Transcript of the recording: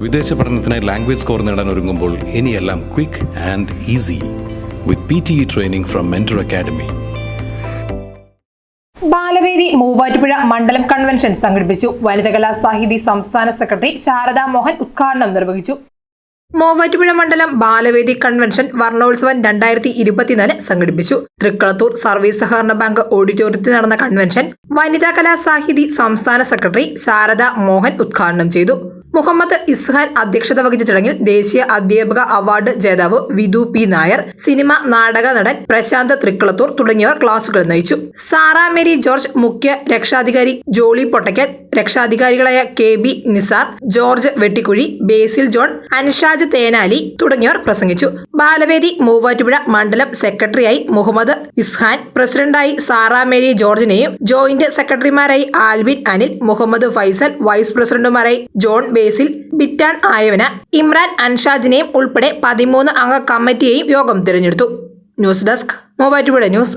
വിദേശ പഠനത്തിനായി language score നേടാൻ ഒരുങ്ങുമ്പോൾ ഇനിയെല്ലാം quick and easy with P T training from mentor academy Balavedi Muvattupuzha മണ്ഡലം കൺവെൻഷൻ സംഘടിപ്പിച്ചു. വനിതകലാ സാഹിതി സംസ്ഥാന സെക്രട്ടറി ശാരദാ മോഹൻ ഉദ്ഘാടനം നിർവഹിച്ചു. മൂവാറ്റുപുഴ മണ്ഡലം ബാലവേദി കൺവെൻഷൻ വർണോത്സവം രണ്ടായിരത്തി ഇരുപത്തിനാല് സംഘടിപ്പിച്ചു. തൃക്കളത്തൂർ സർവീസ് സഹകരണ ബാങ്ക് ഓഡിറ്റോറിയത്തിൽ നടന്ന കൺവെൻഷൻ വനിതാ കലാ സാഹിതി സംസ്ഥാന സെക്രട്ടറി ശാരദ മോഹൻ ഉദ്ഘാടനം ചെയ്തു. മുഹമ്മദ് ഇസ്ഹാൻ അധ്യക്ഷത വഹിച്ച ചടങ്ങിൽ ദേശീയ അധ്യാപക അവാർഡ് ജേതാവ് വിധു പി നായർ സിനിമ നാടക നടൻ പ്രശാന്ത് തൃക്കളത്തൂർ തുടങ്ങിയവർ ക്ലാസുകൾ നയിച്ചു. സാറ മേരി ജോർജ് മുഖ്യ രക്ഷാധികാരി ജോളി പൊട്ടയ്ക്കൽ രക്ഷാധികാരികളായ K B Nisar George Vettikuzhi ബേസിൽ ജോൺ അൻഷാജ് തേനാലി തുടങ്ങിയവർ പ്രസംഗിച്ചു. ബാലവേദി മൂവാറ്റുപുഴ മണ്ഡലം സെക്രട്ടറിയായി മുഹമ്മദ് ഇസ്ഹാൻ. പ്രസിഡന്റായി സാറ മേരി ജോർജിനെയും ജോയിന്റ് സെക്രട്ടറിമാരായി ആൽവിൻ അനിൽ മുഹമ്മദ് ഫൈസൽ വൈസ് പ്രസിഡന്റുമാരായി ജോൺ ബേസിൽ ബിറ്റാൻ ആയവന ഇമ്രാൻ അൻഷാജിനെയും ഉൾപ്പെടെ പതിമൂന്ന് അംഗ കമ്മിറ്റിയെയും യോഗം തിരഞ്ഞെടുത്തു. News desk Muvattupuzha news.